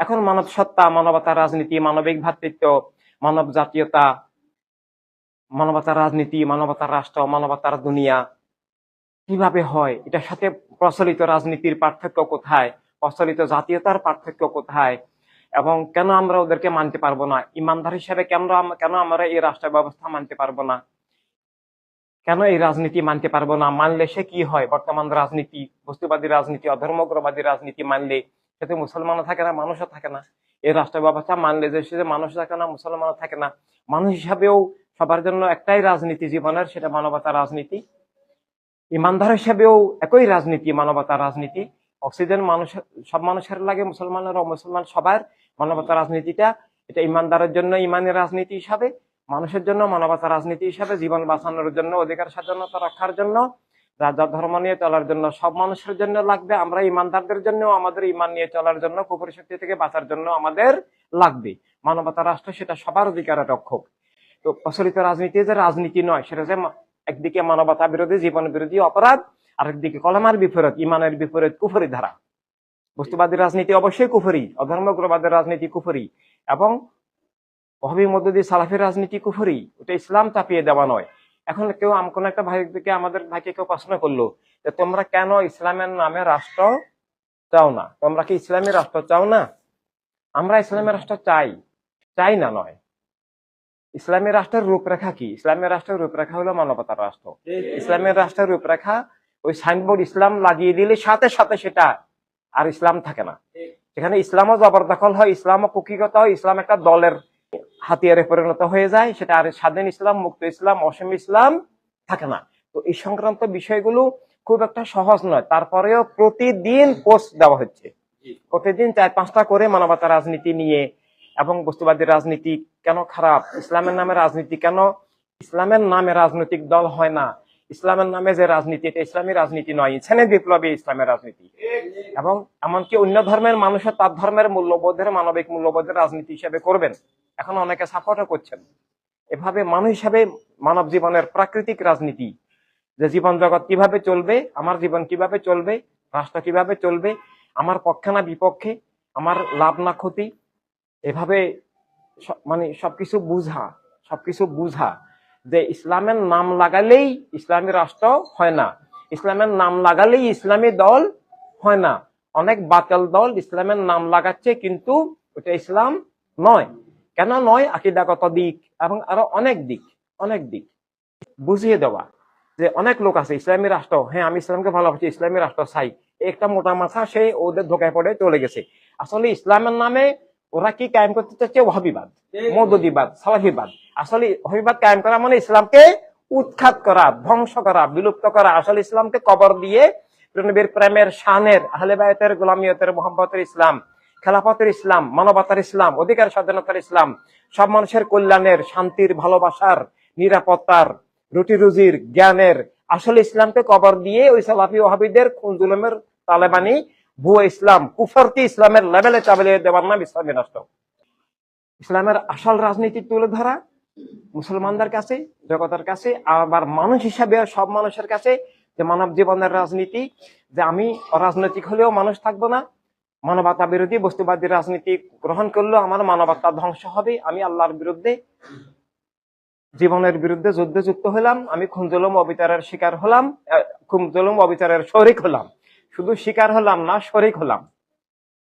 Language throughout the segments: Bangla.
এখন মানব সত্তা মানবতার রাজনীতি, মানবিক ভ্রাতৃত্ব মানব জাতীয়তা মানবতার রাজনীতি, মানবতার রাষ্ট্র, মানবতার দুনিয়া, কীভাবে হয়? এটার সাথে প্রচলিত রাজনীতির পার্থক্য কোথায়? প্রচলিত জাতীয়তার পার্থক্য কোথায়? এবং কেন আমরা ওদেরকে মানতে পারব না? ইমানদার হিসাবে কেন কেন আমরা এই রাষ্ট্র ব্যবস্থা মানতে পারব না? কেন এই রাজনীতি মানতে পারব না? মানলে সে কি হয়? বর্তমান রাজনীতি, বস্তুবাদী রাজনীতি, অধর্মগ্রবাদী রাজনীতি মানলে সেতে মুসলমানও থাকে না, মানুষও থাকে না। এই রাষ্ট্র ব্যবস্থা মানলে যে সে মানুষ থাকে না, মুসলমানও থাকে না। মানুষ হিসাবেও সবার জন্য একটাই রাজনীতি জীবনের, সেটা মানবতা রাজনীতি। ইমানদার হিসেবেও একই রাজনীতি মানবতা রাজনীতি। অক্সিজেন মানুষ, সব মানুষের লাগে, মুসলমানের মুসলমান সবার মানবতা রাজনীতিটা। এটা ইমানদারের জন্য ইমানের রাজনীতি হিসাবে, মানুষের জন্য মানবতা রাজনীতি হিসাবে, জীবন বাঁচানোর জন্য, অধিকার স্বাধীনতা রক্ষার জন্য। রাজা ধর্ম নিয়ে চলার জন্য সব মানুষের জন্য লাগবে, আমরা ইমানদারদের জন্য আমাদের ইমান নিয়ে চলার জন্য কুপুরি শক্তি থেকে বাঁচার জন্য আমাদের লাগবে। মানবতা রাষ্ট্র সেটা সবার অধিকারের রক্ষক। তো প্রচলিত রাজনীতি যে রাজনীতি নয়, সেটা যে একদিকে মানবতা বিরোধী, জীবন বিরোধী অপরাধ, আরেকদিকে কলমার বিপরীত, ইমানের বিপরীত কুফরি ধারা। বস্তুবাদী রাজনীতি অবশ্যই কুফরি, অধর্মগ্রবাদের রাজনীতি কুফরি, এবং মধ্য দিয়ে সালাফির রাজনীতি কুফরি, ওটা ইসলাম চাপিয়ে দেওয়া নয়। এখন কেউ কোন একটা ভাই দিকে আমাদের ভাইকে কেউ প্রশ্ন করল যে, তোমরা কেন ইসলামের নামে রাষ্ট্র চাও না? তোমরা কি ইসলামী রাষ্ট্র চাও না? আমরা ইসলামের রাষ্ট্র চাই। চাই না নয়। ইসলামী রাষ্ট্রের রূপরেখা কি? ইসলামী রাষ্ট্রের রূপরেখা হলো মানবতার রাষ্ট্র। ইসলামের রাষ্ট্রের রূপরেখা ওই সাইনবোর্ড ইসলাম লাগিয়ে দিলে সাথে সাথে সেটা আর ইসলাম থাকে না। সেখানে ইসলামও জবরদখল হয়, ইসলামও কুকিগত হয়, ইসলাম একটা দলের হাতিয়ারে পরিণত হয়ে যায় সেটা আর স্বাধীন ইসলাম মুক্ত ইসলাম অসীম ইসলাম থাকে না। তো এই সংক্রান্ত বিষয়গুলো খুব একটা সহজ নয়। তারপরেও প্রতিদিন পোস্ট দেওয়া হচ্ছে। প্রতিদিন চার পাঁচটা করে মানবতা রাজনীতি নিয়ে এবং বস্তুবাদী রাজনীতি কেন খারাপ? ইসলামের নামে রাজনীতি কেন? ইসলামের নামে রাজনৈতিক দল হয় না। ইসলামের নামে যে রাজনীতি এটা ইসলামী রাজনীতি নয়। ইছানে বিপ্লবী ইসলামের রাজনীতি। এবং এমনকি অন্য ধর্মের মানুষের তার ধর্মের মূল্যবোধের মানবিক মূল্যবোধের রাজনীতি হিসেবে করবেন। এখন অনেকে সাপোর্টও করছেন। এভাবে মানুষ হিসাবে মানব জীবনের প্রাকৃতিক রাজনীতি, যে জীবন জগৎ কীভাবে চলবে, আমার জীবন কীভাবে চলবে, রাষ্ট্র কীভাবে চলবে, আমার পক্ষে না বিপক্ষে, আমার লাভ না ক্ষতি, এভাবে মানে সবকিছু বুঝা সবকিছু বুঝা যে ইসলামের নাম লাগালেই ইসলামী রাষ্ট্র হয় না, ইসলামের নাম লাগালেই ইসলামী দল হয় না। অনেক বাতিল দল ইসলামের নাম লাগাচ্ছে কিন্তু ওটা ইসলাম নয়। কেন নয়? আকিদাগত দিক এবং আরও অনেক দিক অনেক দিক। বুঝিয়ে দেওয়া যে অনেক লোক আছে, ইসলামী রাষ্ট্র হ্যাঁ আমি ইসলামকে ভালোবাসি, ইসলামী রাষ্ট্র চাই। একটা মোটা মাথা সে ওদের ধোকায় পড়ে চলে গেছে। আসলে ইসলামের নামে ওরা কি কায়েম করতে চাচ্ছে? ওহাবিবাদ মৌদুদিবাদ, সালাফিবাদ। আসলে ওহাবিবাদ কায়েম করা মানে ইসলামকে উৎখাত করা, ধ্বংস করা, বিলুপ্ত করা। আসলে ইসলামকে কবর দিয়ে নবীর প্রেমের শানের, আহলে বায়তের গোলামিয়তের মোহাম্মতের ইসলাম খেলাফতের ইসলাম, মানবতার ইসলাম, অধিকার স্বাধীনতার ইসলাম, সব মানুষের কল্যাণের, শান্তির, ভালোবাসার, নিরাপত্তার রুটি রুজির জ্ঞানের, আসলে ইসলামকে কবর দিয়ে ওই সালাফি ওহাবিদের খুন জুলুমের তালেবানি, ভুয়া ইসলাম কুফরতি ইসলামের লেভেলে চাবেলে দেওয়ার নাম ইসলামী রাষ্ট্র। ইসলামের আসল রাজনীতি তুলে ধরা মুসলমানদের কাছে, জগতের কাছে, আবার মানুষ হিসাবে সব মানুষের কাছে যে মানব জীবনের রাজনীতি, যে আমি অরাজনৈতিক হলেও মানুষ থাকব না মানবতা বিরোধী বস্তুবাদী রাজনীতি গ্রহণ করলেও আমার মানবতা ধ্বংস হবে। আমি আল্লাহর বিরুদ্ধে জীবনের বিরুদ্ধে যুদ্ধে যুক্ত হলাম। আমি খুনজুলম অবিচারের শিকার হলাম। আহ, খুনজুলম অবিচারের শরিক হলাম। শুধু শিকার হলাম না শরিক হলাম।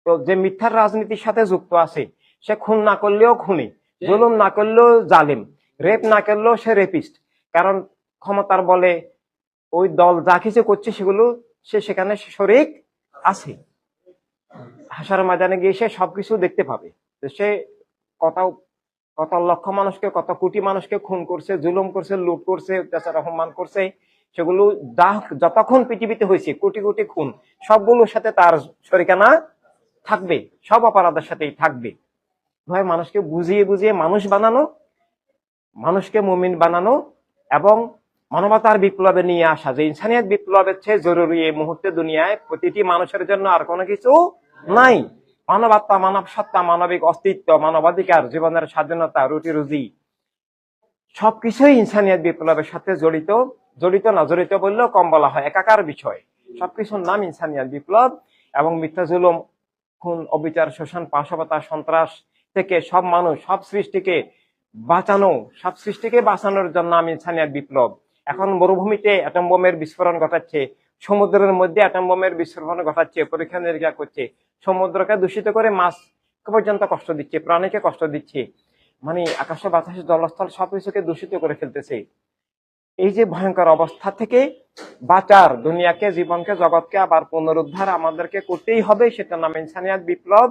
তো যে মিথ্যার রাজনীতির সাথে যুক্ত আছে সে খুন না করলেও খুনি জুলুম না করলেও জালিম রেপ না করলেও সে রেপিস্ট। কারণ ক্ষমতার বলে ওই দল যা কিছু করছে সেগুলো সে সেখানে শরিক আছে। হাসার ময়দানে গিয়ে সে সবকিছু দেখতে পাবে। সে কত কত লক্ষ মানুষকে, কত কোটি মানুষকে খুন করছে, জুলুম করছে, লুট করছে অত্যাচার অপমান করছে। সেগুলো যতক্ষণ পৃথিবীতে হয়েছে, কোটি কোটি খুন, সবগুলোর সাথে তার শরিকানা থাকবে, সব অপরাধের সাথেই থাকবে। ভাই, মানুষকে বুঝিয়ে বুঝিয়ে মানুষ বানানো, মানুষকে মুমিন বানানো এবং মানবতার বিপ্লবে নিয়ে আসা। যে ইনসানিয়াত বিপ্লবের চেয়ে জরুরি এই মুহূর্তে দুনিয়ায় প্রতিটি মানুষের জন্য আর কোনো কিছু নাই। মানবাত্মা মানব সত্তা মানবিক অস্তিত্ব, মানবাধিকার, জীবনের স্বাধীনতা, রুটি রুজি। সবকিছুই ইনসানিয়াত বিপ্লবের সাথে জড়িত। জড়িত না জড়িত বললেও কম বলা হয়, একাকার বিষয়। সবকিছুর নাম ইনসানিয়াত বিপ্লব এবং মিথ্যা জুলুম, খুন, অবিচার, শোষণ, পাশবতা, সন্ত্রাস থেকে সব মানুষ, সব সৃষ্টিকে বাঁচানো, সব সৃষ্টিকে বাঁচানোর জন্য আমি ছানিয়া বিপ্লব। এখন মরুভূমিতে অ্যাটম বোমের বিস্ফোরণ ঘটাচ্ছে সমুদ্রের মধ্যে অ্যাটম বোমের বিস্ফোরণ ঘটাচ্ছে, পরীক্ষা নিরীক্ষা করছে, সমুদ্রকে দূষিত করে মাছ পর্যন্ত কষ্ট দিচ্ছে, প্রাণীকে কষ্ট দিচ্ছে। মানে আকাশে বাতাসে জলস্থল সব কিছুকে দূষিত করে ফেলতেছে। এই যে ভয়ঙ্কর অবস্থা থেকে বাঁচার, দুনিয়াকে, জীবনকে, জগৎকে আবার পুনরুদ্ধার আমাদেরকে করতেই হবে সেটা নাম ইনসানিয়াত বিপ্লব।